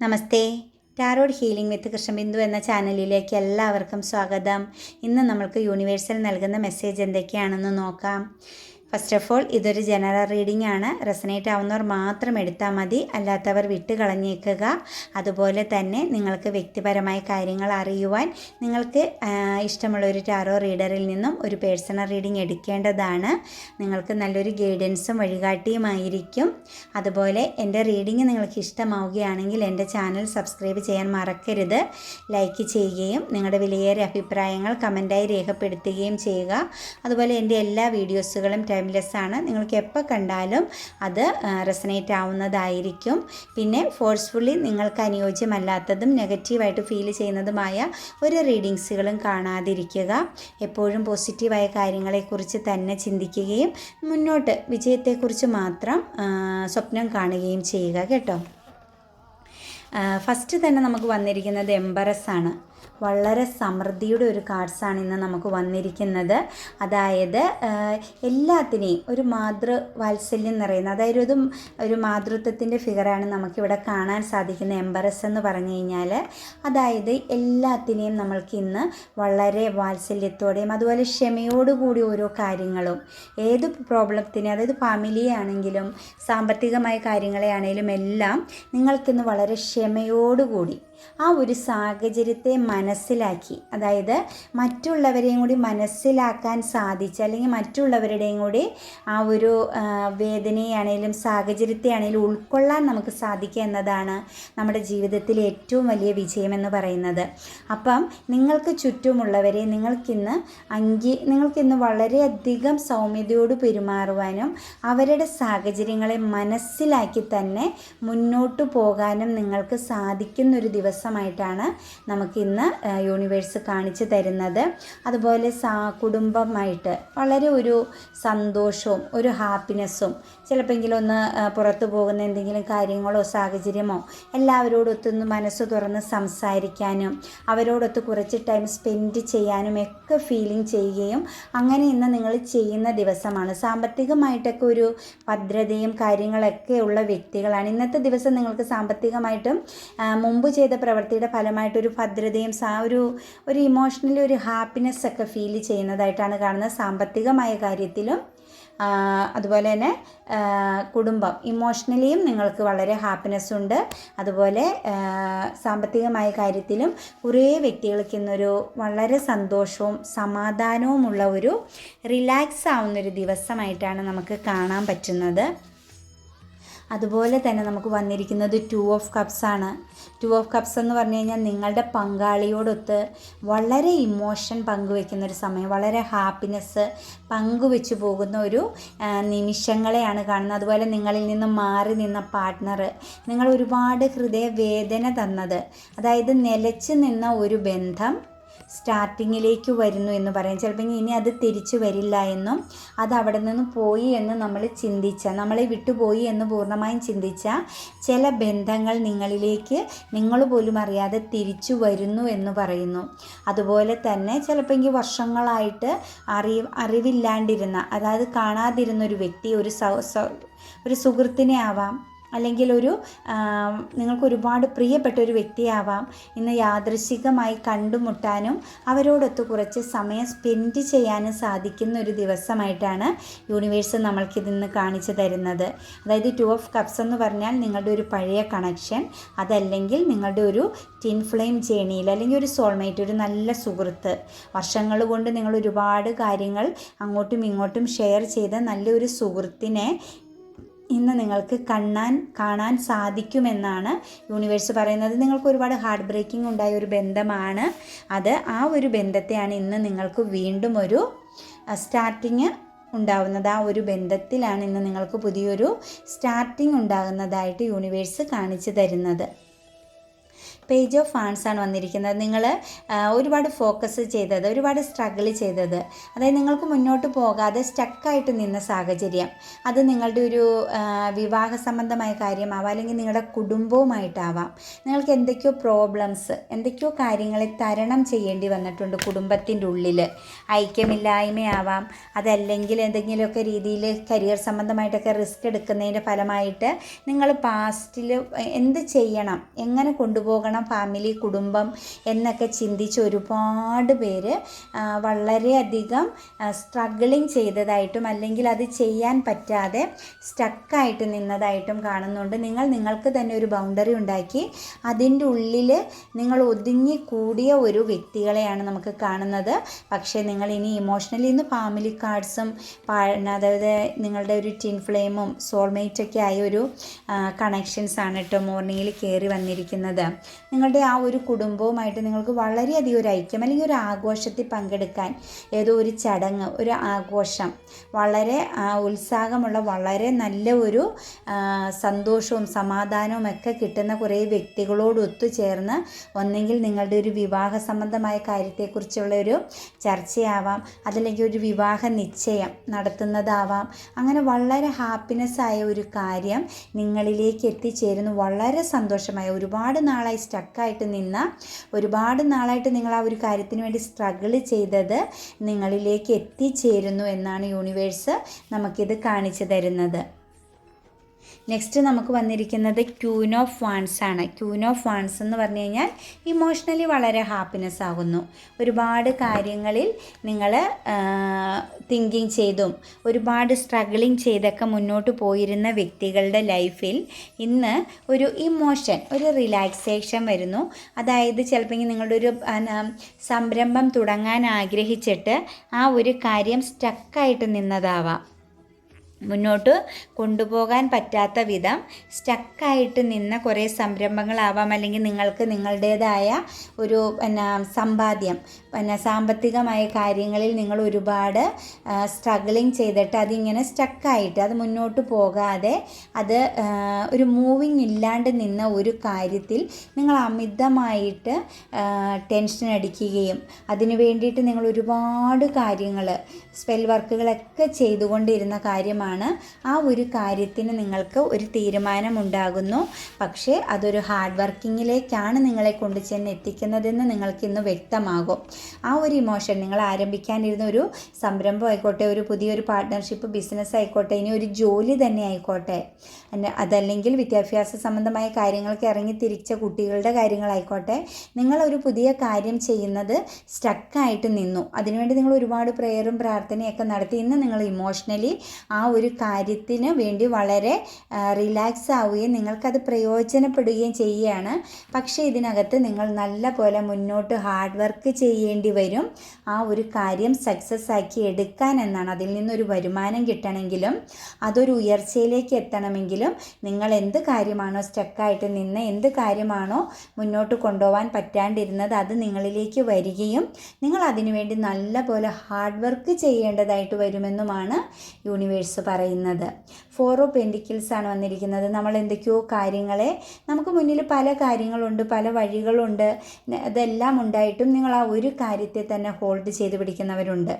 Namaste. Tarot healing with Krishnabindu എന്ന ചാനലിലേക്ക് എല്ലാവർക്കും സ്വാഗതം. ഇന്ന് നമ്മൾക്ക് യൂണിവേഴ്സൽ നൽകുന്ന മെസ്സേജ് എന്തൊക്കെയാണെന്ന് നോക്കാം. ഫസ്റ്റ് ഓഫ് ഓൾ ഇതൊരു ജനറൽ റീഡിംഗ് ആണ്. റെസനേറ്റ് ആവുന്നവർ മാത്രം എടുത്താൽ മതി. അല്ലാത്തവർ വിട്ട് കളഞ്ഞേക്കുക. അതുപോലെ തന്നെ നിങ്ങൾക്ക് വ്യക്തിപരമായ കാര്യങ്ങൾ അറിയുവാൻ നിങ്ങൾക്ക് ഇഷ്ടമുള്ള ഒരു ടാറോ റീഡറിൽ നിന്നും ഒരു പേഴ്സണൽ റീഡിംഗ് എടുക്കേണ്ടതാണ്. നിങ്ങൾക്ക് നല്ലൊരു ഗൈഡൻസും വഴികാട്ടിയുമായിരിക്കും. അതുപോലെ എന്റെ റീഡിംഗ് നിങ്ങൾക്ക് ഇഷ്ടമാവുകയാണെങ്കിൽ എന്റെ ചാനൽ സബ്സ്ക്രൈബ് ചെയ്യാൻ മറക്കരുത്. ലൈക്ക് ചെയ്യുകയും നിങ്ങളുടെ വിലയേറിയ അഭിപ്രായങ്ങൾ കമന്റായി രേഖപ്പെടുത്തുകയും ചെയ്യുക. അതുപോലെ എന്റെ എല്ലാ വീഡിയോസുകളും ടൈംലെസ് ആണ്. നിങ്ങൾക്ക് എപ്പോൾ കണ്ടാലും അത് റെസനേറ്റ് ആവുന്നതായിരിക്കും. പിന്നെ ഫോഴ്സ്ഫുള്ളി നിങ്ങൾക്ക് അനുയോജ്യമല്ലാത്തതും നെഗറ്റീവായിട്ട് ഫീൽ ചെയ്യുന്നതുമായ ഒരു റീഡിങ്സുകളും കാണാതിരിക്കുക. എപ്പോഴും പോസിറ്റീവായ കാര്യങ്ങളെക്കുറിച്ച് തന്നെ ചിന്തിക്കുകയും മുന്നോട്ട് വിജയത്തെക്കുറിച്ച് മാത്രം സ്വപ്നം കാണുകയും ചെയ്യുക കേട്ടോ. ഫസ്റ്റ് തന്നെ നമുക്ക് വന്നിരിക്കുന്നത് എംബറസ് ആണ്. വളരെ സമൃദ്ധിയുടെ ഒരു കാർഡ്സാണ് ഇന്ന് നമുക്ക് വന്നിരിക്കുന്നത്. അതായത് എല്ലാത്തിനെയും ഒരു മാതൃ വാത്സല്യം നിറയുന്ന അതായത് ഒരു ഒരു മാതൃത്വത്തിന്റെ ഫിഗറാണ് നമുക്കിവിടെ കാണാൻ സാധിക്കുന്ന എംബറസ് എന്ന് പറഞ്ഞു കഴിഞ്ഞാൽ. അതായത് എല്ലാത്തിനെയും നമ്മൾക്ക് ഇന്ന് വളരെ വാത്സല്യത്തോടെയും അതുപോലെ ക്ഷമയോടുകൂടി ഓരോ കാര്യങ്ങളും ഏത് പ്രോബ്ലത്തിനെ അതായത് ഫാമിലിയെ ആണെങ്കിലും സാമ്പത്തികമായ കാര്യങ്ങളെ ആണെങ്കിലും എല്ലാം നിങ്ങൾക്കിന്ന് വളരെ ക്ഷമയോടുകൂടി ആ ഒരു സാഹചര്യത്തെ മനസ്സിലാക്കി. അതായത് മറ്റുള്ളവരെയും കൂടി മനസ്സിലാക്കാൻ സാധിച്ച അല്ലെങ്കിൽ മറ്റുള്ളവരുടെയും കൂടി ആ ഒരു വേദനയാണേലും സാഹചര്യത്തെ ആണെങ്കിലും ഉൾക്കൊള്ളാൻ നമുക്ക് സാധിക്കുക എന്നതാണ് നമ്മുടെ ജീവിതത്തിലെ ഏറ്റവും വലിയ വിജയമെന്ന് പറയുന്നത്. അപ്പം നിങ്ങൾക്ക് ചുറ്റുമുള്ളവരെ നിങ്ങൾക്കിന്ന് അങ്കി നിങ്ങൾക്കിന്ന് വളരെയധികം സൗമ്യതയോട് പെരുമാറുവാനും അവരുടെ സാഹചര്യങ്ങളെ മനസ്സിലാക്കി തന്നെ മുന്നോട്ട് പോകാനും നിങ്ങൾക്ക് സാധിക്കുന്നൊരു ദിവസമായിട്ടാണ് നമുക്കിന്ന് യൂണിവേഴ്സ് കാണിച്ചു തരുന്നത്. അതുപോലെ സാ കുടുംബമായിട്ട് വളരെ ഒരു സന്തോഷവും ഒരു ഹാപ്പിനെസ്സും ചിലപ്പോഴെങ്കിലും ഒന്ന് പുറത്തു പോകുന്ന എന്തെങ്കിലും കാര്യങ്ങളോ സാഹചര്യമോ എല്ലാവരോടൊത്തൊന്ന് മനസ്സ് തുറന്ന് സംസാരിക്കാനും അവരോടൊത്ത് കുറച്ച് ടൈം സ്പെൻഡ് ചെയ്യാനും ഒക്കെ ഫീലിംഗ് ചെയ്യുകയും അങ്ങനെ ഇന്ന് നിങ്ങൾ ചെയ്യുന്ന ദിവസമാണ്. സാമ്പത്തികമായിട്ടൊക്കെ ഒരു ഭദ്രതയും കാര്യങ്ങളൊക്കെ ഉള്ള വ്യക്തികളാണ്. ഇന്നത്തെ ദിവസം നിങ്ങൾക്ക് സാമ്പത്തികമായിട്ടും മുമ്പ് ചെയ്ത പ്രവൃത്തിയുടെ ഫലമായിട്ടൊരു ഭദ്രതയും സാ ഒരു ഒരു ഇമോഷണലി ഒരു ഹാപ്പിനെസ് ഒക്കെ ഫീൽ ചെയ്യുന്നതായിട്ടാണ് കാണുന്നത്. സാമ്പത്തികമായ കാര്യത്തിലും അതുപോലെ തന്നെ കുടുംബം. ഇമോഷണലിയും നിങ്ങൾക്ക് വളരെ ഹാപ്പിനെസ് ഉണ്ട്. അതുപോലെ സാമ്പത്തികമായ കാര്യത്തിലും കുറേ വ്യക്തികൾക്ക് ഇന്നൊരു വളരെ സന്തോഷവും സമാധാനവുമുള്ള ഒരു റിലാക്സ് ആവുന്നൊരു ദിവസമായിട്ടാണ് നമുക്ക് കാണാൻ പറ്റുന്നത്. അതുപോലെ തന്നെ നമുക്ക് വന്നിരിക്കുന്നത് ടു ഓഫ് കപ്സ് ആണ്. ടു ഓഫ് കപ്സ് എന്ന് പറഞ്ഞു കഴിഞ്ഞാൽ നിങ്ങളുടെ പങ്കാളിയോടൊത്ത് വളരെ ഇമോഷൻ പങ്കുവെക്കുന്ന ഒരു സമയം വളരെ ഹാപ്പിനെസ് പങ്കുവെച്ചു പോകുന്ന ഒരു നിമിഷങ്ങളെയാണ് കാണുന്നത്. അതുപോലെ നിങ്ങളിൽ നിന്ന് മാറി നിന്ന പാർട്ട്ണർ നിങ്ങൾ ഒരുപാട് ഹൃദയവേദന തന്നത്. അതായത് നിലച്ച് നിന്ന ഒരു ബന്ധം സ്റ്റാർട്ടിങ്ങിലേക്ക് വരുന്നു എന്ന് പറയും. ചിലപ്പോൾ ഇനി അത് തിരിച്ചു വരില്ല എന്നും അത് അവിടെ നിന്ന് പോയി എന്ന് നമ്മൾ ചിന്തിച്ച നമ്മളെ വിട്ടുപോയി എന്ന് പൂർണമായും ചിന്തിച്ച ചില ബന്ധങ്ങൾ നിങ്ങളിലേക്ക് നിങ്ങൾ പോലും അറിയാതെ തിരിച്ചു വരുന്നു എന്ന് പറയുന്നു. അതുപോലെ തന്നെ ചിലപ്പോൾ വർഷങ്ങളായിട്ട് അറിയ അറിവില്ലാണ്ടിരുന്ന അതായത് കാണാതിരുന്ന ഒരു വ്യക്തി ഒരു ഒരു സുഹൃത്തിനെ ആവാം. അല്ലെങ്കിൽ ഒരു നിങ്ങൾക്ക് ഒരുപാട് പ്രിയപ്പെട്ട ഒരു വ്യക്തിയാവാം. ഇന്ന് യാദൃശികമായി കണ്ടുമുട്ടാനും അവരോടൊത്ത് കുറച്ച് സമയം സ്പെൻഡ് ചെയ്യാനും സാധിക്കുന്ന ഒരു ദിവസമായിട്ടാണ് യൂണിവേഴ്സ് നമ്മൾക്കിതിന്ന് കാണിച്ചു തരുന്നത്. അതായത് ടു ഓഫ് കപ്സ് എന്ന് പറഞ്ഞാൽ നിങ്ങളുടെ ഒരു പഴയ കണക്ഷൻ അതല്ലെങ്കിൽ നിങ്ങളുടെ ഒരു ടിൻ ഫ്ലെയിം ജേണിയിൽ അല്ലെങ്കിൽ ഒരു സോൾമേറ്റ് ഒരു നല്ല സുഹൃത്ത്. വർഷങ്ങൾ കൊണ്ട് നിങ്ങൾ ഒരുപാട് കാര്യങ്ങൾ അങ്ങോട്ടും ഇങ്ങോട്ടും ഷെയർ ചെയ്ത നല്ലൊരു സുഹൃത്തിനെ ഇന്ന് നിങ്ങൾക്ക് കണ്ണാൻ കാണാൻ സാധിക്കുമെന്നാണ് യൂണിവേഴ്സ് പറയുന്നത്. നിങ്ങൾക്ക് ഒരുപാട് ഹാർട്ട് ബ്രേക്കിംഗ് ഉണ്ടായ ഒരു ബന്ധമാണ് അത്. ആ ഒരു ബന്ധത്തെയാണ് ഇന്ന് നിങ്ങൾക്ക് വീണ്ടും ഒരു സ്റ്റാർട്ടിങ് ഉണ്ടാവുന്നത്. ആ ഒരു ബന്ധത്തിലാണ് ഇന്ന് നിങ്ങൾക്ക് പുതിയൊരു സ്റ്റാർട്ടിങ് ഉണ്ടാകുന്നതായിട്ട് യൂണിവേഴ്സ് കാണിച്ചു തരുന്നത്. പേജ് ഓഫ് ആണ് വന്നിരിക്കുന്നത്. നിങ്ങൾ ഒരുപാട് ഫോക്കസ് ചെയ്തത് ഒരുപാട് സ്ട്രഗിൾ ചെയ്തത്. അതായത് നിങ്ങൾക്ക് മുന്നോട്ട് പോകാതെ സ്റ്റക്കായിട്ട് നിന്ന സാഹചര്യം. അത് നിങ്ങളുടെ ഒരു വിവാഹ സംബന്ധമായ കാര്യമാവാം അല്ലെങ്കിൽ നിങ്ങളുടെ കുടുംബവുമായിട്ടാവാം. നിങ്ങൾക്ക് എന്തൊക്കെയോ പ്രോബ്ലംസ് എന്തൊക്കെയോ കാര്യങ്ങളെ തരണം ചെയ്യേണ്ടി വന്നിട്ടുണ്ട് കുടുംബത്തിന്റെ ഉള്ളിൽ ഐക്യമില്ലായ്മയാവാം അതല്ലെങ്കിൽ എന്തെങ്കിലുമൊക്കെ രീതിയിൽ കരിയർ സംബന്ധമായിട്ടൊക്കെ റിസ്ക് എടുക്കുന്നതിന്റെ ഫലമായിട്ട് നിങ്ങൾ പാസ്റ്റിൽ എന്ത് ചെയ്യണം? എങ്ങനെ കൊണ്ടുപോകണം? ഫാമിലി കുടുംബം എന്നൊക്കെ ചിന്തിച്ച് ഒരുപാട് പേര് വളരെയധികം സ്ട്രഗിളിങ് ചെയ്തതായിട്ടും അല്ലെങ്കിൽ അത് ചെയ്യാൻ പറ്റാതെ സ്റ്റക്കായിട്ട് നിന്നതായിട്ടും കാണുന്നുണ്ട്. നിങ്ങൾ നിങ്ങൾക്ക് തന്നെ ഒരു ബൗണ്ടറി ഉണ്ടാക്കി അതിന്റെ ഉള്ളിൽ നിങ്ങൾ ഒതുങ്ങി കൂടിയ ഒരു വ്യക്തികളെയാണ് നമുക്ക് കാണുന്നത്. പക്ഷേ നിങ്ങൾ ഇനി ഇമോഷണലി ഇന്ന് ഫാമിലി കാർഡ്സും അതായത് നിങ്ങളുടെ ഒരു ടിൻ ഫ്ലെയിമും സോൾമേറ്റൊക്കെ ആയ ഒരു കണക്ഷൻസ് ആണ് കേട്ടോ മോർണിംഗിൽ കയറി വന്നിരിക്കുന്നത്. നിങ്ങളുടെ ആ ഒരു കുടുംബവുമായിട്ട് നിങ്ങൾക്ക് വളരെയധികം ഒരു ഐക്യം അല്ലെങ്കിൽ ഒരു ആഘോഷത്തിൽ പങ്കെടുക്കാൻ ഏതോ ഒരു ചടങ്ങ് ഒരു ആഘോഷം വളരെ ഉത്സാഹമുള്ള വളരെ നല്ല ഒരു സന്തോഷവും സമാധാനവും ഒക്കെ കിട്ടുന്ന കുറേ വ്യക്തികളോട് ഒത്തുചേർന്ന് ഒന്നെങ്കിൽ നിങ്ങളുടെ ഒരു വിവാഹ സംബന്ധമായ കാര്യത്തെക്കുറിച്ചുള്ള ഒരു ചർച്ചയാവാം. അതല്ലെങ്കിൽ ഒരു വിവാഹ നിശ്ചയം നടത്തുന്നതാവാം. അങ്ങനെ വളരെ ഹാപ്പിനെസ് ആയ ഒരു കാര്യം നിങ്ങളിലേക്ക് എത്തിച്ചേരുന്നു. വളരെ സന്തോഷമായ ഒരുപാട് നാളായി സ്റ്റക്കായിട്ട് നിന്ന ഒരുപാട് നാളായിട്ട് നിങ്ങൾ ആ ഒരു കാര്യത്തിന് വേണ്ടി സ്ട്രഗിൾ ചെയ്തത് നിങ്ങളിലേക്ക് എത്തിച്ചേരുന്നു എന്നാണ് യൂണിവേഴ്സ് നമുക്കിത് കാണിച്ചു തരുന്നത്. നെക്സ്റ്റ് നമുക്ക് വന്നിരിക്കുന്നത് ക്യൂൻ ഓഫ് വാൺസ് ആണ്. ക്യൂൻ ഓഫ് വാൺസ് എന്ന് പറഞ്ഞു കഴിഞ്ഞാൽ ഇമോഷണലി വളരെ ഹാപ്പിനെസ് ആകുന്നു. ഒരുപാട് കാര്യങ്ങളിൽ നിങ്ങൾ തിങ്കിങ് ചെയ്തും ഒരുപാട് സ്ട്രഗിളിങ് ചെയ്തൊക്കെ മുന്നോട്ട് പോയിരുന്ന വ്യക്തികളുടെ ലൈഫിൽ ഇന്ന് ഒരു ഇമോഷൻ ഒരു റിലാക്സേഷൻ വരുന്നു. അതായത് ചിലപ്പോൾ നിങ്ങളുടെ ഒരു സംരംഭം തുടങ്ങാൻ ആഗ്രഹിച്ചിട്ട് ആ ഒരു കാര്യം സ്റ്റക്കായിട്ട് നിന്നതാവാം. മുന്നോട്ട് കൊണ്ടുപോകാൻ പറ്റാത്ത വിധം സ്റ്റക്കായിട്ട് നിന്ന കുറേ സംരംഭങ്ങളാവാം അല്ലെങ്കിൽ നിങ്ങൾക്ക് നിങ്ങളുടേതായ ഒരു പിന്നെ സമ്പാദ്യം പിന്നെ സാമ്പത്തികമായ കാര്യങ്ങളിൽ നിങ്ങൾ ഒരുപാട് സ്ട്രഗിളിങ് ചെയ്തിട്ട് അതിങ്ങനെ സ്റ്റക്കായിട്ട് അത് മുന്നോട്ട് പോകാതെ അത് ഒരു മൂവിങ് ഇല്ലാണ്ട് നിന്ന ഒരു കാര്യത്തിൽ നിങ്ങൾ അമിതമായിട്ട് ടെൻഷൻ അടിക്കുകയും അതിനു വേണ്ടിയിട്ട് നിങ്ങൾ ഒരുപാട് കാര്യങ്ങൾ സ്പെൽ വർക്കുകളൊക്കെ ചെയ്തുകൊണ്ടിരുന്ന കാര്യമാണ്. ആ ഒരു കാര്യത്തിന് നിങ്ങൾക്ക് ഒരു തീരുമാനമുണ്ടാകുന്നു. പക്ഷേ അതൊരു ഹാർഡ് വർക്കിങ്ങിലേക്കാണ് നിങ്ങളെ കൊണ്ടു ചെന്ന് എത്തിക്കുന്നതെന്ന് നിങ്ങൾക്കിന്ന് വ്യക്തമാകും. ആ ഒരു ഇമോഷൻ നിങ്ങൾ ആരംഭിക്കാനിരുന്ന ഒരു സംരംഭം ആയിക്കോട്ടെ ഒരു പുതിയൊരു പാർട്ട്ണർഷിപ്പ് ബിസിനസ് ആയിക്കോട്ടെ ഇനി ഒരു ജോലി തന്നെ ആയിക്കോട്ടെ. അതല്ലെങ്കിൽ വിദ്യാഭ്യാസ സംബന്ധമായ കാര്യങ്ങൾക്ക് ഇറങ്ങി തിരിച്ച കുട്ടികളുടെ കാര്യങ്ങളായിക്കോട്ടെ നിങ്ങളൊരു പുതിയ കാര്യം ചെയ്യുന്നത് സ്റ്റക്കായിട്ട് നിന്നു. അതിനുവേണ്ടി നിങ്ങൾ ഒരുപാട് പ്രെയറും പ്രാർത്ഥനയൊക്കെ നടത്തി ഇന്ന് നിങ്ങൾ ഇമോഷണലി ആ ഒരു കാര്യത്തിന് വേണ്ടി വളരെ റിലാക്സ് ആവുകയും നിങ്ങൾക്കത് പ്രയോജനപ്പെടുകയും ചെയ്യുകയാണ്. പക്ഷേ ഇതിനകത്ത് നിങ്ങൾ നല്ല പോലെ മുന്നോട്ട് ഹാർഡ് വർക്ക് ചെയ്യേണ്ടി വരും. ആ ഒരു കാര്യം സക്സസ് ആക്കി എടുക്കാൻ എന്നാണ്. അതിൽ നിന്നൊരു വരുമാനം കിട്ടണമെങ്കിലും അതൊരു ഉയർച്ചയിലേക്ക് എത്തണമെങ്കിലും നിങ്ങൾ എന്ത് കാര്യമാണോ സ്റ്റക്കായിട്ട് നിന്ന് എന്ത് കാര്യമാണോ മുന്നോട്ട് കൊണ്ടുപോകാൻ പറ്റാണ്ടിരുന്നത് അത് നിങ്ങളിലേക്ക് വരികയും നിങ്ങൾ അതിനുവേണ്ടി നല്ല പോലെ ഹാർഡ് വർക്ക് ചെയ്യേണ്ടതായിട്ട് വരുമെന്നുമാണ് യൂണിവേഴ്സ് പറയുന്നത്. ഫോർ പെൻഡിക്കിൾസ് ആണ് വന്നിരിക്കുന്നത്. നമ്മൾ എന്തൊക്കെയോ കാര്യങ്ങളെ നമുക്ക് മുന്നിൽ പല കാര്യങ്ങളുണ്ട് പല വഴികളുണ്ട്. ഇതെല്ലാം ഉണ്ടായിട്ടും നിങ്ങൾ ആ ഒരു കാര്യത്തെ തന്നെ ഹോൾഡ് ചെയ്ത് പിടിക്കുന്നവരുണ്ട്.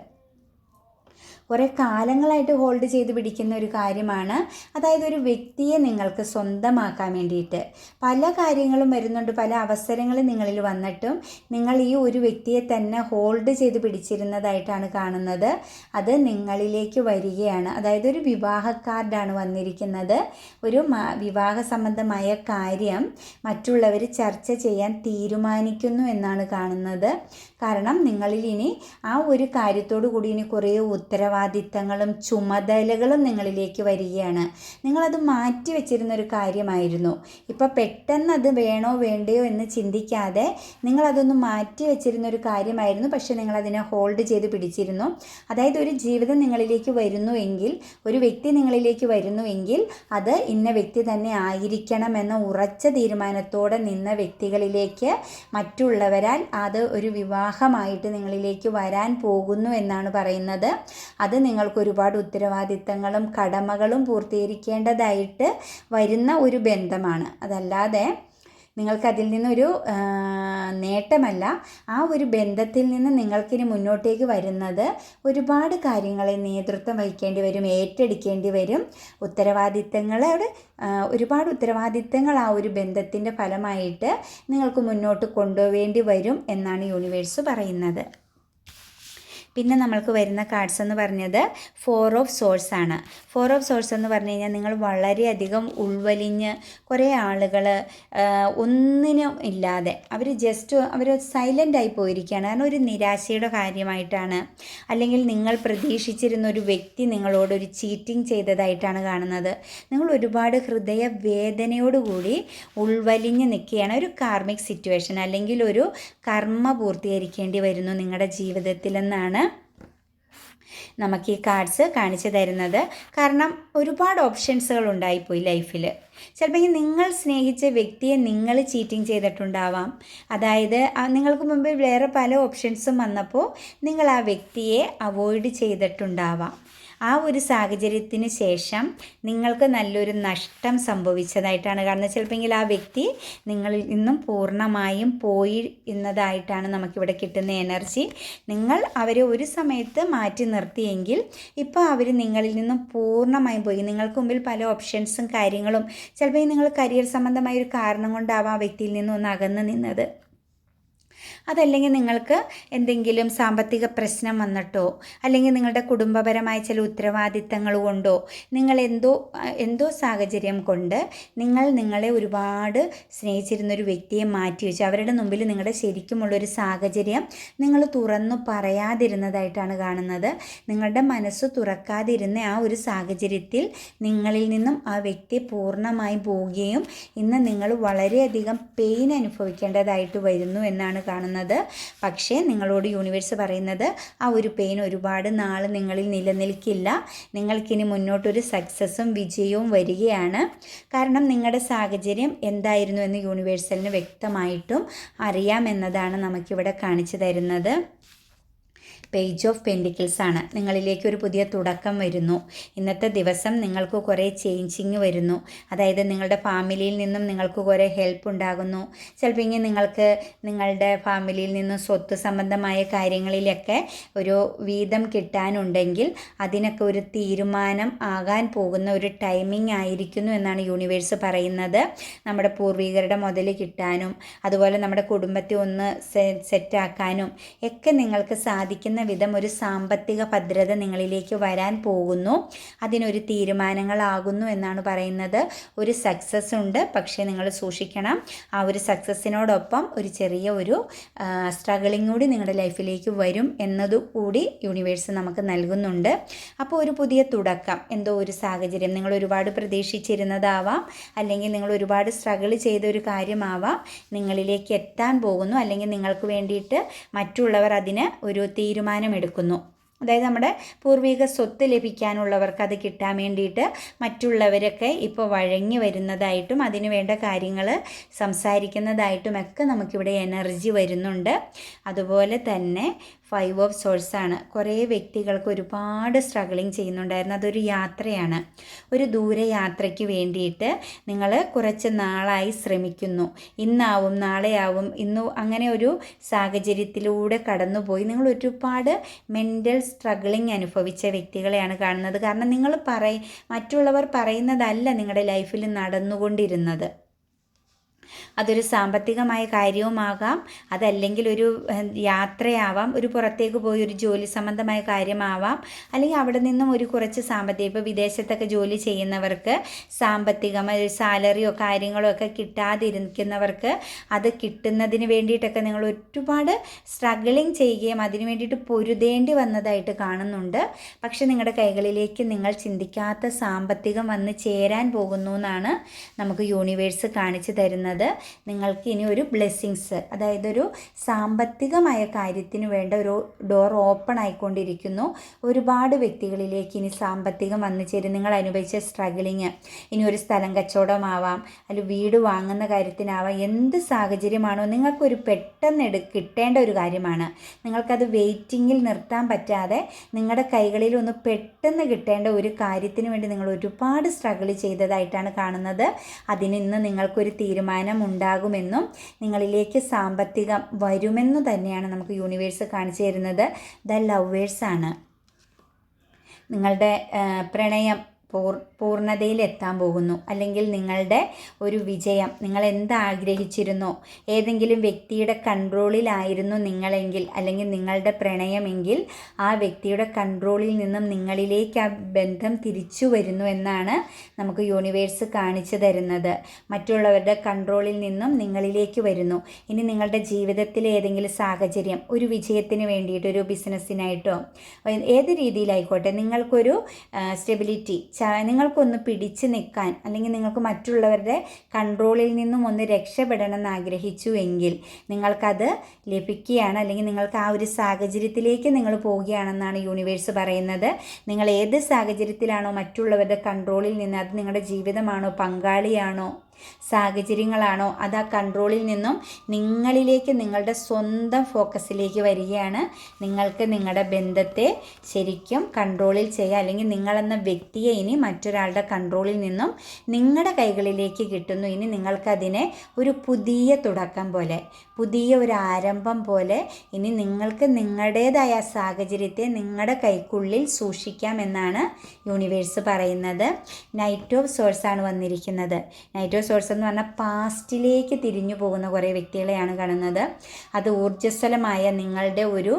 കുറേ കാലങ്ങളായിട്ട് ഹോൾഡ് ചെയ്ത് പിടിക്കുന്ന ഒരു കാര്യമാണ്. അതായത് ഒരു വ്യക്തിയെ നിങ്ങൾക്ക് സ്വന്തമാക്കാൻ വേണ്ടിയിട്ട്. പല കാര്യങ്ങളും വരുന്നുണ്ട് പല അവസരങ്ങളും നിങ്ങളിൽ വന്നിട്ടും നിങ്ങൾ ഈ ഒരു വ്യക്തിയെ തന്നെ ഹോൾഡ് ചെയ്ത് പിടിച്ചിരുന്നതായിട്ടാണ് കാണുന്നത്. അത് നിങ്ങളിലേക്ക് വരികയാണ്. അതായത് ഒരു വിവാഹ കാർഡാണ് വന്നിരിക്കുന്നത്. ഒരു വിവാഹ സംബന്ധമായ കാര്യം മറ്റുള്ളവർ ചർച്ച ചെയ്യാൻ തീരുമാനിക്കുന്നു എന്നാണ് കാണുന്നത്. കാരണം നിങ്ങളിൽ ഇനി ആ ഒരു കാര്യത്തോടു കൂടി ഇനി കുറേ ഉത്തരവാദിത്തങ്ങളും ചുമതലകളും നിങ്ങളിലേക്ക് വരികയാണ്. നിങ്ങളത് മാറ്റി വെച്ചിരുന്ന ഒരു കാര്യമായിരുന്നു. ഇപ്പോൾ പെട്ടെന്ന് അത് വേണോ വേണ്ടയോ എന്ന് ചിന്തിക്കാതെ നിങ്ങളതൊന്ന് മാറ്റി വെച്ചിരുന്ന ഒരു കാര്യമായിരുന്നു. പക്ഷെ നിങ്ങളതിനെ ഹോൾഡ് ചെയ്ത് പിടിച്ചിരുന്നു. അതായത് ഒരു ജീവിതം നിങ്ങളിലേക്ക് വരുന്നു എങ്കിൽ ഒരു വ്യക്തി നിങ്ങളിലേക്ക് വരുന്നു എങ്കിൽ അത് ഇന്ന വ്യക്തി തന്നെ ആയിരിക്കണം എന്ന ഉറച്ച തീരുമാനത്തോടെ നിന്ന വ്യക്തികളിലേക്ക് മറ്റുള്ളവരാൽ അത് ഒരു വിവാഹമായിട്ട് നിങ്ങളിലേക്ക് വരാൻ പോകുന്നു എന്നാണ് പറയുന്നത്. അത് നിങ്ങൾക്ക് ഒരുപാട് ഉത്തരവാദിത്തങ്ങളും കടമകളും പൂർത്തീകരിക്കേണ്ടതായിട്ട് വരുന്ന ഒരു ബന്ധമാണ്. അതല്ലാതെ നിങ്ങൾക്കതിൽ നിന്നൊരു നേട്ടമല്ല. ആ ഒരു ബന്ധത്തിൽ നിന്ന് നിങ്ങൾക്കിനി മുന്നോട്ടേക്ക് വരുന്നത് ഒരുപാട് കാര്യങ്ങളെ നേതൃത്വം വഹിക്കേണ്ടി വരും ഏറ്റെടുക്കേണ്ടി വരും. ഉത്തരവാദിത്തങ്ങളോട് ഒരുപാട് ഉത്തരവാദിത്തങ്ങൾ ആ ഒരു ബന്ധത്തിന്റെ ഫലമായിട്ട് നിങ്ങൾക്ക് മുന്നോട്ട് കൊണ്ടുപോവേണ്ടി വരും എന്നാണ് യൂണിവേഴ്സ് പറയുന്നത്. പിന്നെ നമ്മൾക്ക് വരുന്ന കാർഡ്സ് എന്ന് പറഞ്ഞത് ഫോർ ഓഫ് സോഴ്സ് ആണ്. ഫോർ ഓഫ് സോഴ്സ് എന്ന് പറഞ്ഞു കഴിഞ്ഞാൽ നിങ്ങൾ വളരെയധികം ഉൾവലിഞ്ഞ് കുറേ ആളുകൾ ഒന്നിനും ഇല്ലാതെ അവർ ജസ്റ്റ് അവർ സൈലന്റ് ആയി പോയിരിക്കുകയാണ്. കാരണം ഒരു നിരാശയുടെ കാര്യമായിട്ടാണ്. അല്ലെങ്കിൽ നിങ്ങൾ പ്രതീക്ഷിച്ചിരുന്ന ഒരു വ്യക്തി നിങ്ങളോട് ഒരു ചീറ്റിംഗ് ചെയ്തതായിട്ടാണ് കാണുന്നത്. നിങ്ങൾ ഒരുപാട് ഹൃദയ വേദനയോടുകൂടി ഉൾവലിഞ്ഞ് നിൽക്കുകയാണ്. ഒരു കാർമിക് സിറ്റുവേഷൻ അല്ലെങ്കിൽ ഒരു കർമ്മ പൂർത്തീകരിക്കേണ്ടി വരുന്നു നിങ്ങളുടെ ജീവിതത്തിലെന്നാണ് നമുക്ക് ഈ കാർഡ്സ് കാണിച്ചു തരുന്നത്. കാരണം ഒരുപാട് ഓപ്ഷൻസുകൾ ഉണ്ടായിപ്പോയി ലൈഫിൽ ചിലപ്പോൾ നിങ്ങൾ സ്നേഹിച്ച വ്യക്തിയെ നിങ്ങൾ ചീറ്റിംഗ് ചെയ്തിട്ടുണ്ടാവാം. അതായത് നിങ്ങൾക്ക് മുമ്പ് വേറെ പല ഓപ്ഷൻസും വന്നപ്പോൾ നിങ്ങൾ ആ വ്യക്തിയെ അവോയ്ഡ് ചെയ്തിട്ടുണ്ടാവാം. ആ ഒരു സാഹചര്യത്തിന് ശേഷം നിങ്ങൾക്ക് നല്ലൊരു നഷ്ടം സംഭവിച്ചതായിട്ടാണ് കാരണം ചിലപ്പോൾ ആ വ്യക്തി നിങ്ങളിൽ നിന്നും പൂർണമായും പോയി എന്നതായിട്ടാണ് നമുക്കിവിടെ കിട്ടുന്ന എനർജി. നിങ്ങൾ അവരെ ഒരു സമയത്ത് മാറ്റി നിർത്തിയെങ്കിൽ ഇപ്പോൾ അവർ നിങ്ങളിൽ നിന്നും പൂർണമായും പോയി. നിങ്ങൾക്ക് മുമ്പിൽ പല ഓപ്ഷൻസും കാര്യങ്ങളും ചിലപ്പോൾ നിങ്ങൾ കരിയർ സംബന്ധമായ ഒരു കാരണം കൊണ്ടാവാം ആ വ്യക്തിയിൽ നിന്നും ഒന്ന് അകന്ന് നിന്നത്. അതല്ലെങ്കിൽ നിങ്ങൾക്ക് എന്തെങ്കിലും സാമ്പത്തിക പ്രശ്നം വന്നിട്ടോ അല്ലെങ്കിൽ നിങ്ങളുടെ കുടുംബപരമായ ചില ഉത്തരവാദിത്തങ്ങൾ കൊണ്ടോ നിങ്ങൾ എന്തോ എന്തോ സാഹചര്യം കൊണ്ട് നിങ്ങൾ നിങ്ങളെ ഒരുപാട് സ്നേഹിച്ചിരുന്നൊരു വ്യക്തിയെ മാറ്റി വെച്ചു. അവരുടെ മുമ്പിൽ നിങ്ങളുടെ ശരിക്കുമുള്ളൊരു സാഹചര്യം നിങ്ങൾ തുറന്നു പറയാതിരുന്നതായിട്ടാണ് കാണുന്നത്. നിങ്ങളുടെ മനസ്സ് തുറക്കാതിരുന്ന ആ ഒരു സാഹചര്യത്തിൽ നിങ്ങളിൽ നിന്നും ആ വ്യക്തി പൂർണമായി പോവുകയും ഇന്ന് നിങ്ങൾ വളരെയധികം പെയിൻ അനുഭവിക്കേണ്ടതായിട്ട് വരുന്നു എന്നാണ് കാണുന്നത്. പക്ഷേ നിങ്ങളോട് യൂണിവേഴ്സ് പറയുന്നത് ആ ഒരു പെയിൻ ഒരുപാട് നാൾ നിങ്ങളിൽ നിലനിൽക്കില്ല. നിങ്ങൾക്കിനി മുന്നോട്ടൊരു സക്സസ്സും വിജയവും വരികയാണ്. കാരണം നിങ്ങളുടെ സാഹചര്യം എന്തായിരുന്നു എന്ന് യൂണിവേഴ്സലിന് വ്യക്തമായിട്ടും അറിയാമെന്നതാണ് നമുക്കിവിടെ കാണിച്ചു തരുന്നത്. പേജ് ഓഫ് പെൻഡിക്കിൾസ് ആണ്. നിങ്ങളിലേക്ക് ഒരു പുതിയ തുടക്കം വരുന്നു. ഇന്നത്തെ ദിവസം നിങ്ങൾക്ക് കുറേ ചേഞ്ചിങ് വരുന്നു. അതായത് നിങ്ങളുടെ ഫാമിലിയിൽ നിന്നും നിങ്ങൾക്ക് കുറേ ഹെൽപ്പ് ഉണ്ടാകുന്നു. ചിലപ്പോൾ ഇങ്ങനെ നിങ്ങൾക്ക് നിങ്ങളുടെ ഫാമിലിയിൽ നിന്നും സ്വത്ത് സംബന്ധമായ കാര്യങ്ങളിലൊക്കെ ഒരു വീതം കിട്ടാനുണ്ടെങ്കിൽ അതിനൊക്കെ ഒരു തീരുമാനം ആകാൻ പോകുന്ന ഒരു ടൈമിംഗ് ആയിരിക്കുന്നു എന്നാണ് യൂണിവേഴ്സ് പറയുന്നത്. നമ്മുടെ പൂർവികരുടെ മുതൽ കിട്ടാനും അതുപോലെ നമ്മുടെ കുടുംബത്തെ ഒന്ന് സെറ്റാക്കാനും ഒക്കെ നിങ്ങൾക്ക് സാധിക്കുന്ന വിധം ഒരു സാമ്പത്തിക ഭദ്രത നിങ്ങളിലേക്ക് വരാൻ പോകുന്നു. അതിനൊരു തീരുമാനങ്ങളാകുന്നു എന്നാണ് പറയുന്നത്. ഒരു സക്സസ് ഉണ്ട്. പക്ഷേ നിങ്ങൾ സൂക്ഷിക്കണം. ആ ഒരു സക്സസ്സിനോടൊപ്പം ഒരു ചെറിയ ഒരു സ്ട്രഗിളിങ് കൂടി നിങ്ങളുടെ ലൈഫിലേക്ക് വരും എന്നതുകൂടി യൂണിവേഴ്സ് നമുക്ക് നൽകുന്നുണ്ട്. അപ്പോൾ ഒരു പുതിയ തുടക്കം. എന്തോ ഒരു സാഹചര്യം. നിങ്ങൾ ഒരുപാട് പ്രതീക്ഷിച്ചിരുന്നതാവാം. അല്ലെങ്കിൽ നിങ്ങൾ ഒരുപാട് സ്ട്രഗിൾ ചെയ്ത ഒരു കാര്യമാവാം. നിങ്ങളിലേക്ക് എത്താൻ പോകുന്നു. അല്ലെങ്കിൽ നിങ്ങൾക്ക് വേണ്ടിയിട്ട് മറ്റുള്ളവർ അതിന് ഒരു തീരുമാനമെടുക്കുന്നു അതായത് നമ്മുടെ പൂർവിക സ്വത്ത് ലഭിക്കാനുള്ളവർക്ക് അത് കിട്ടാൻ വേണ്ടിയിട്ട് മറ്റുള്ളവരൊക്കെ ഇപ്പോൾ വഴങ്ങി വരുന്നതായിട്ടും അതിനുവേണ്ട കാര്യങ്ങൾ സംസാരിക്കുന്നതായിട്ടും ഒക്കെ നമുക്കിവിടെ എനർജി വരുന്നുണ്ട്. അതുപോലെ തന്നെ ഫൈവ് ഓഫ് സോഴ്സ് ആണ്. കുറേ വ്യക്തികൾക്ക് ഒരുപാട് സ്ട്രഗിളിങ് ചെയ്യുന്നുണ്ടായിരുന്നു. അതൊരു യാത്രയാണ്. ഒരു ദൂരയാത്രയ്ക്ക് വേണ്ടിയിട്ട് നിങ്ങൾ കുറച്ച് നാളായി ശ്രമിക്കുന്നു. ഇന്നാവും നാളെയാവും ഇന്നു അങ്ങനെ ഒരു സാഹചര്യത്തിലൂടെ കടന്നുപോയി. നിങ്ങൾ ഒരുപാട് മെന്റൽ സ്ട്രഗിളിങ് അനുഭവിച്ച വ്യക്തികളെയാണ് കാണുന്നത്. കാരണം നിങ്ങൾ പറയ മറ്റുള്ളവർ പറയുന്നതല്ല നിങ്ങളുടെ ലൈഫിൽ നടന്നുകൊണ്ടിരുന്നത്. അതൊരു സാമ്പത്തികമായ കാര്യവുമാകാം. അതല്ലെങ്കിൽ ഒരു യാത്രയാവാം. ഒരു പുറത്തേക്ക് പോയി ഒരു ജോലി സംബന്ധമായ കാര്യമാവാം. അല്ലെങ്കിൽ അവിടെ നിന്നും ഒരു കുറച്ച് സാമ്പത്തികം ഇപ്പോൾ വിദേശത്തൊക്കെ ജോലി ചെയ്യുന്നവർക്ക് സാമ്പത്തികമായ ഒരു സാലറിയോ കാര്യങ്ങളോ ഒക്കെ കിട്ടാതിരിക്കുന്നവർക്ക് അത് കിട്ടുന്നതിന് വേണ്ടിയിട്ടൊക്കെ നിങ്ങൾ ഒരുപാട് സ്ട്രഗിളിങ് ചെയ്യുകയും അതിന് വേണ്ടിയിട്ട് പൊരുതേണ്ടി വന്നതായിട്ട് കാണുന്നുണ്ട്. പക്ഷെ നിങ്ങളുടെ കൈകളിലേക്ക് നിങ്ങൾ ചിന്തിക്കാത്ത സാമ്പത്തികം വന്ന് ചേരാൻ പോകുന്നു എന്നാണ് നമുക്ക് യൂണിവേഴ്സ് കാണിച്ചു തരുന്നത്. നിങ്ങൾക്ക് ഇനി ഒരു ബ്ലെസ്സിങ്സ് അതായത് ഒരു സാമ്പത്തികമായ കാര്യത്തിന് വേണ്ട ഒരു ഡോർ ഓപ്പൺ ആയിക്കൊണ്ടിരിക്കുന്നു. ഒരുപാട് വ്യക്തികളിലേക്ക് ഇനി സാമ്പത്തികം വന്നു ചേരും. നിങ്ങൾ അനുഭവിച്ച സ്ട്രഗിളിങ് ഇനി ഒരു സ്ഥലം കച്ചവടമാവാം അല്ലെങ്കിൽ വീട് വാങ്ങുന്ന കാര്യത്തിനാവാം എന്ത് സാഹചര്യമാണോ നിങ്ങൾക്കൊരു പെട്ടെന്ന് എടു കിട്ടേണ്ട ഒരു കാര്യമാണ്. നിങ്ങൾക്കത് വെയിറ്റിങ്ങിൽ നിർത്താൻ പറ്റാതെ നിങ്ങളുടെ കൈകളിൽ ഒന്ന് പെട്ടെന്ന് കിട്ടേണ്ട ഒരു കാര്യത്തിന് വേണ്ടി നിങ്ങൾ ഒരുപാട് സ്ട്രഗിൾ ചെയ്തതായിട്ടാണ് കാണുന്നത്. അതിന് ഇന്ന് നിങ്ങൾക്കൊരു തീരുമാനം ധനം ഉണ്ടാകുമെന്നും നിങ്ങളിലേക്ക് സാമ്പത്തികം വരുമെന്നു തന്നെയാണ് നമുക്ക് യൂണിവേഴ്സ് കാണിച്ചു തരുന്നത്. ദ ലവേഴ്സാണ് നിങ്ങളുടെ പ്രണയം പൂർ പൂർണതയിലെത്താൻ പോകുന്നു. അല്ലെങ്കിൽ നിങ്ങളുടെ ഒരു വിജയം നിങ്ങൾ എന്താഗ്രഹിച്ചിരുന്നോ ഏതെങ്കിലും വ്യക്തിയുടെ കൺട്രോളിലായിരുന്നു നിങ്ങളെങ്കിൽ അല്ലെങ്കിൽ നിങ്ങളുടെ പ്രണയമെങ്കിൽ ആ വ്യക്തിയുടെ കൺട്രോളിൽ നിന്നും നിങ്ങളിലേക്ക് ആ ബന്ധം തിരിച്ചു വരുന്നു എന്നാണ് നമുക്ക് യൂണിവേഴ്സ് കാണിച്ചു തരുന്നത്. മറ്റുള്ളവരുടെ കൺട്രോളിൽ നിന്നും നിങ്ങളിലേക്ക് വരുന്നു. ഇനി നിങ്ങളുടെ ജീവിതത്തിലെ ഏതെങ്കിലും സാഹചര്യം ഒരു വിജയത്തിന് വേണ്ടിയിട്ട് ഒരു ബിസിനസ്സിനായിട്ടോ ഏത് രീതിയിലായിക്കോട്ടെ നിങ്ങൾക്കൊരു സ്റ്റെബിലിറ്റി നിങ്ങൾക്കൊന്ന് പിടിച്ച് നിൽക്കാൻ അല്ലെങ്കിൽ നിങ്ങൾക്ക് മറ്റുള്ളവരുടെ കൺട്രോളിൽ നിന്നും ഒന്ന് രക്ഷപ്പെടണം എന്ന് ആഗ്രഹിച്ചു എങ്കിൽ നിങ്ങൾക്കത് ലഭിക്കുകയാണ് അല്ലെങ്കിൽ നിങ്ങൾക്ക് ആ ഒരു സാഹചര്യത്തിലേക്ക് നിങ്ങൾ പോവുകയാണെന്നാണ് യൂണിവേഴ്സ് പറയുന്നത്. നിങ്ങൾ ഏത് സാഹചര്യത്തിലാണോ മറ്റുള്ളവരുടെ കൺട്രോളിൽ നിന്ന് അത് നിങ്ങളുടെ ജീവിതമാണോ പങ്കാളിയാണോ സാഹചര്യങ്ങളാണോ? അത് ആ കൺട്രോളിൽ നിന്നും നിങ്ങളിലേക്ക് നിങ്ങളുടെ സ്വന്തം ഫോക്കസിലേക്ക് വരികയാണ്. നിങ്ങൾക്ക് നിങ്ങളുടെ ബന്ധത്തെ ശരിക്കും കൺട്രോളിൽ ചെയ്യുക അല്ലെങ്കിൽ നിങ്ങളെന്ന വ്യക്തിയെ ഇനി മറ്റൊരാളുടെ കൺട്രോളിൽ നിന്നും നിങ്ങളുടെ കൈകളിലേക്ക് കിട്ടുന്നു. ഇനി നിങ്ങൾക്കതിനെ ഒരു പുതിയ തുടക്കം പോലെ പുതിയ ഒരു ആരംഭം പോലെ ഇനി നിങ്ങൾക്ക് നിങ്ങളുടേതായ സാഹചര്യത്തെ നിങ്ങളുടെ കൈക്കുള്ളിൽ സൂക്ഷിക്കാം എന്നാണ് യൂണിവേഴ്സ് പറയുന്നത്. നൈറ്റ് ഓഫ് സോഴ്സാണ് വന്നിരിക്കുന്നത്. നൈറ്റ് ഓഫ് സോഴ്സ് എന്ന് പറഞ്ഞാൽ പാസ്റ്റിലേക്ക് തിരിഞ്ഞു പോകുന്ന കുറേ വ്യക്തികളെയാണ് കാണുന്നത്. അത് ഊർജസ്വലമായ നിങ്ങളുടെ ഒരു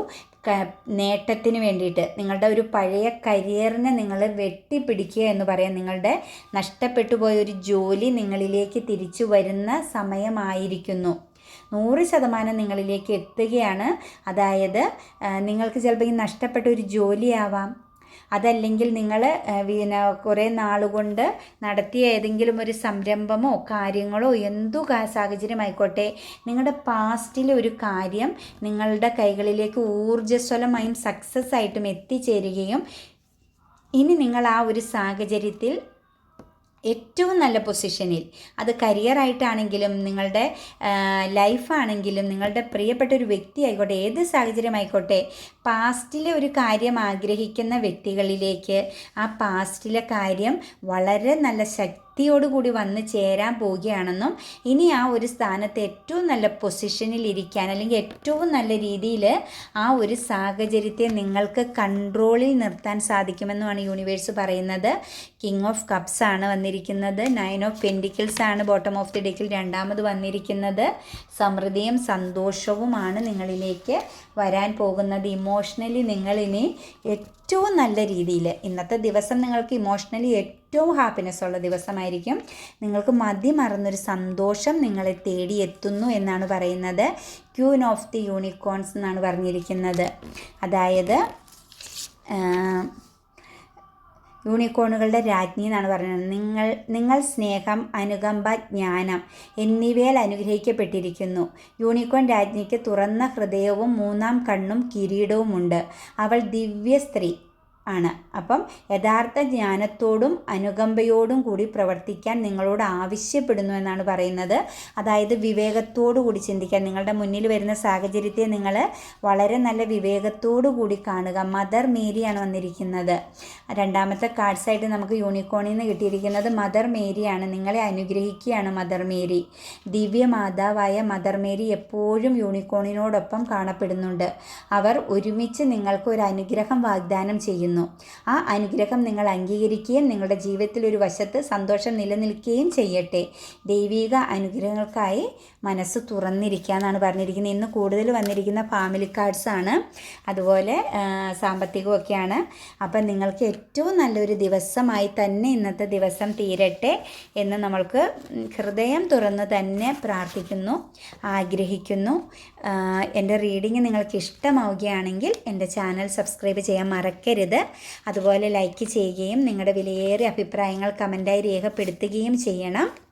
നേട്ടത്തിന് വേണ്ടിയിട്ട് നിങ്ങളുടെ ഒരു പഴയ കരിയറിനെ നിങ്ങൾ വെട്ടിപ്പിടിക്കുക എന്ന് പറയാം നിങ്ങളുടെ നഷ്ടപ്പെട്ടു പോയ ഒരു ജോലി നിങ്ങളിലേക്ക് തിരിച്ചു വരുന്ന സമയമായിരിക്കുന്നു. നൂറ് ശതമാനം നിങ്ങളിലേക്ക് എത്തുകയാണ്. അതായത് നിങ്ങൾക്ക് ചിലപ്പോൾ ഈ നഷ്ടപ്പെട്ട ഒരു ജോലിയാവാം അതല്ലെങ്കിൽ നിങ്ങൾ പിന്നെ കുറേ നാളുകൊണ്ട് നടത്തിയ ഏതെങ്കിലും ഒരു സംരംഭമോ കാര്യങ്ങളോ എന്തു സാഹചര്യമായിക്കോട്ടെ നിങ്ങളുടെ പാസ്റ്റിലെ ഒരു കാര്യം നിങ്ങളുടെ കൈകളിലേക്ക് ഊർജസ്വലമായും സക്സസ് ആയിട്ടും എത്തിച്ചേരുകയും ഇനി നിങ്ങൾ ആ ഒരു സാഹചര്യത്തിൽ ഏറ്റവും നല്ല പൊസിഷനിൽ. അത് കരിയറായിട്ടാണെങ്കിലും നിങ്ങളുടെ ലൈഫാണെങ്കിലും നിങ്ങളുടെ പ്രിയപ്പെട്ട ഒരു വ്യക്തി ആയിക്കോട്ടെ ഏത് സാഹചര്യമായിക്കോട്ടെ പാസ്റ്റിലെ ഒരു കാര്യം ആഗ്രഹിക്കുന്ന വ്യക്തികളിലേക്ക് ആ പാസ്റ്റിലെ കാര്യം വളരെ നല്ല ശക്തിയോടുകൂടി വന്ന് ചേരാൻ പോവുകയാണെന്നും ഇനി ആ ഒരു സ്ഥാനത്ത് ഏറ്റവും നല്ല പൊസിഷനിൽ ഇരിക്കാൻ അല്ലെങ്കിൽ ഏറ്റവും നല്ല രീതിയിൽ ആ ഒരു സാഹചര്യത്തെ നിങ്ങൾക്ക് കൺട്രോളിൽ നിർത്താൻ സാധിക്കുമെന്നുമാണ് യൂണിവേഴ്സ് പറയുന്നത്. കിങ് ഓഫ് കപ്സ് ആണ് വന്നിരിക്കുന്നത്. നയൻ ഓഫ് പെൻഡിക്കിൾസ് ആണ് ബോട്ടം ഓഫ് ദി ഡെക്കിൽ രണ്ടാമത് വന്നിരിക്കുന്നത്. സമൃദ്ധിയും സന്തോഷവുമാണ് നിങ്ങളിലേക്ക് വരാൻ പോകുന്നത്. ഇമോഷണലി നിങ്ങളിനി ഏറ്റവും നല്ല രീതിയിൽ ഇന്നത്തെ ദിവസം നിങ്ങൾക്ക് ഇമോഷണലി ഏറ്റവും ഹാപ്പിനെസ് ഉള്ള ദിവസമായിരിക്കും. നിങ്ങൾക്ക് മതി മറന്നൊരു സന്തോഷം നിങ്ങളെ തേടി എത്തുന്നു എന്നാണ് പറയുന്നത്. ക്യൂൻ ഓഫ് ദി യൂണിക്കോൺസ് എന്നാണ് പറഞ്ഞിരിക്കുന്നത്. അതായത് യൂണിക്കോണുകളുടെ രാജ്ഞി എന്നാണ് പറയുന്നത്. നിങ്ങൾ നിങ്ങൾ സ്നേഹം അനുകമ്പ ജ്ഞാനം എന്നിവയിൽ അനുഗ്രഹിക്കപ്പെട്ടിരിക്കുന്നു. യൂണിക്കോൺ രാജ്ഞിക്ക് തുറന്ന ഹൃദയവും മൂന്നാം കണ്ണും കിരീടവുമുണ്ട്. അവൾ ദിവ്യ സ്ത്രീ ആണ്. അപ്പം യഥാർത്ഥ ജ്ഞാനത്തോടും അനുകമ്പയോടും കൂടി പ്രവർത്തിക്കാൻ നിങ്ങളോട് ആവശ്യപ്പെടുന്നു എന്നാണ് പറയുന്നത്. അതായത് വിവേകത്തോടു കൂടി ചിന്തിക്കാൻ നിങ്ങളുടെ മുന്നിൽ വരുന്ന സാഹചര്യത്തെ നിങ്ങൾ വളരെ നല്ല വിവേകത്തോടു കൂടി കാണുക. മദർ മേരിയാണ് വന്നിരിക്കുന്നത്. രണ്ടാമത്തെ കാർഡ്സായിട്ട് നമുക്ക് യൂണിക്കോണിൽ നിന്ന് കിട്ടിയിരിക്കുന്നത് മദർ മേരിയാണ് നിങ്ങളെ അനുഗ്രഹിക്കുകയാണ് മദർ മേരി ദിവ്യ മാതാവായ മദർ മേരി എപ്പോഴും യൂണിക്കോണിനോടൊപ്പം കാണപ്പെടുന്നുണ്ട്. അവർ ഒരുമിച്ച് നിങ്ങൾക്ക് ഒരു അനുഗ്രഹം വാഗ്ദാനം ചെയ്യുന്നു. ആ അനുഗ്രഹം നിങ്ങൾ അംഗീകരിക്കുകയും നിങ്ങളുടെ ജീവിതത്തിൽ ഒരു വശത്ത് സന്തോഷം നിലനിൽക്കുകയും ചെയ്യട്ടെ. ദൈവിക അനുഗ്രഹങ്ങൾക്കായി മനസ്സ് തുറന്നിരിക്കുക എന്നാണ് പറഞ്ഞിരിക്കുന്നത്. ഇന്ന് കൂടുതൽ വന്നിരിക്കുന്ന ഫാമിലി കാർഡ്സ് ആണ്. അതുപോലെ സാമ്പത്തികമൊക്കെയാണ്. അപ്പം നിങ്ങൾക്ക് ഏറ്റവും നല്ലൊരു ദിവസമായി തന്നെ ഇന്നത്തെ ദിവസം തീരട്ടെ എന്ന് നമ്മൾക്ക് ഹൃദയം തുറന്ന് തന്നെ പ്രാർത്ഥിക്കുന്നു ആഗ്രഹിക്കുന്നു. എന്റെ റീഡിങ് നിങ്ങൾക്ക് ഇഷ്ടമാവുകയാണെങ്കിൽ എന്റെ ചാനൽ സബ്സ്ക്രൈബ് ചെയ്യാൻ മറക്കരുത്. അതുപോലെ ലൈക്ക് ചെയ്യുകയും നിങ്ങളുടെ വിലയേറിയ അഭിപ്രായങ്ങൾ കമന്റായി രേഖപ്പെടുത്തുകയും ചെയ്യണം.